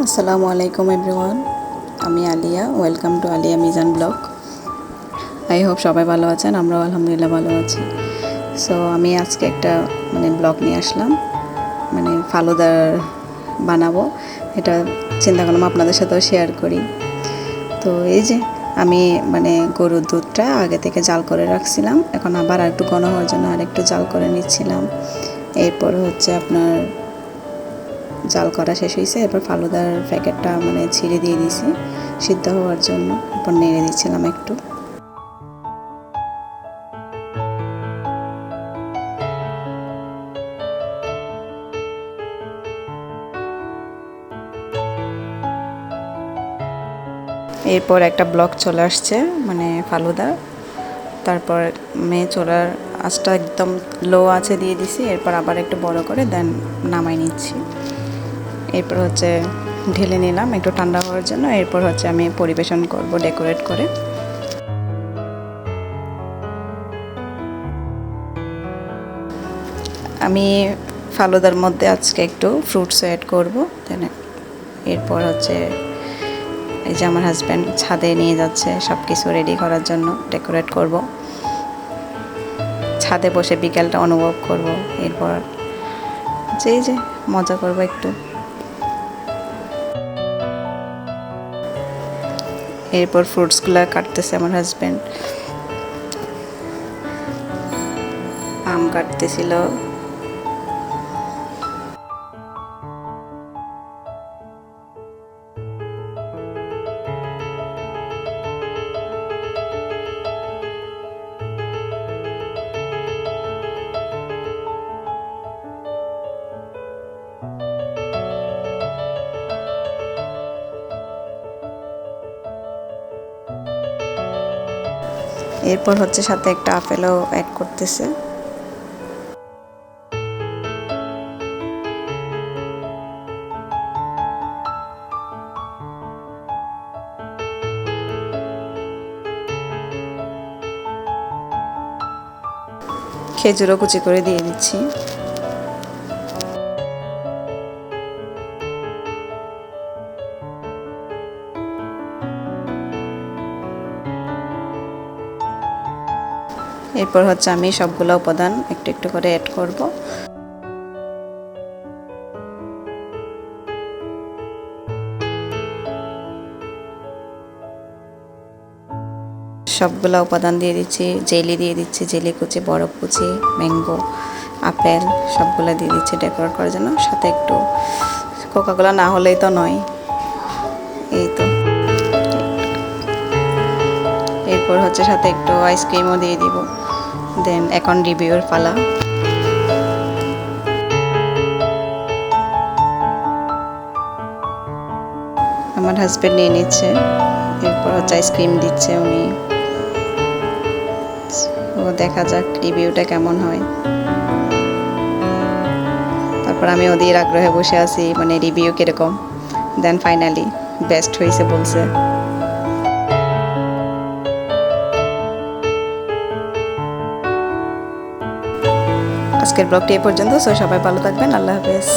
আসসালামু আলাইকুম এভরিওয়ান, আমি Aliya, welcome to Aliya Mizan blog. I hope সবাই ভালো আছেন, আমরাও আলহামদুলিল্লাহ ভালো আছি। সো আমি আজকে একটা মানে ব্লগ নিয়ে আসলাম। মানে ফালুদার বানাবো। এটা চিন্তা করলাম আপনাদের সাথেও শেয়ার করি। তো, এই যে, আমি মানে গরুর দুধটা আগে থেকে জাল করে রাখছিলাম। এখন আবার একটু ঘন হওয়ার জন্য আর একটু জাল করে নিচ্ছিলাম। এরপর হচ্ছে আপনার জাল করা শেষ হয়েছে। এরপর ফালুদার প্যাকেটটা মানে ছিঁড়ে দিয়ে দিয়েছি। সিদ্ধ হওয়ার জন্য এরপর নেড়ে দিচ্ছিলাম একটু। এরপর একটা ব্লক চলে আসছে মানে ফালুদা। তারপর মেয়ে চোলার আঁচটা একদম লো আছে দিয়ে দিছি, এরপর আবার একটু বড় করে দেন নামাই নিচ্ছি। এরপর হচ্ছে ঢেলে নিলাম একটু ঠান্ডা হওয়ার জন্য। এরপর হচ্ছে আমি পরিবেশন করব, ডেকোরেট করে। আমি ফালুদার মধ্যে আজকে একটু ফ্রুটস অ্যাড করব এরপর হচ্ছে এই যে আমার হাজব্যান্ড ছাদে নিয়ে যাচ্ছে সব কিছু রেডি করার জন্য ডেকোরেট করব। ছাদে বসে বিকেলটা অনুভব করব, এরপর যে যে মজা করব একটু। এরপর ফ্রুটসগুলো কাটতেছে আমার হাজব্যান্ড আম কাটতেছিল। এরপর হচ্ছে সাথে একটা আপেলও অ্যাড করতেছে। খেজুরও কুচি করে দিয়ে দিচ্ছি। এরপর হচ্ছে আমি সবগুলো উপাদান একটু একটু করে অ্যাড করব। সবগুলো উপাদান দিয়ে দিচ্ছি, জেলি দিয়ে দিচ্ছি, জেলি কুচি, বরফ কুচি ম্যাঙ্গো আপেল, সবগুলো দিয়ে দিচ্ছি ডেকোরেট করার জন্য। সাথে একটু কোকাকোলা না হলেই তো নয়। এই তো। এরপর হচ্ছে সাথে একটু আইসক্রিমও দিয়ে দিব। দেন এখন রিভিউর পালা। আমার হাজব্যান্ড নিয়ে নিচ্ছে, এরপর হচ্ছে আইসক্রিম দিচ্ছে উনি। ও দেখা যাক রিভিউটা কেমন হয়। তারপর আমি ওদের আগ্রহে বসে আছি মানে রিভিউ কীরকম। দেন ফাইনালি বেস্ট হয়েছে বলছে। আজকের ব্লগটি এ পর্যন্ত। সো সবাই ভালো থাকবেন। আল্লাহ হাফেজ।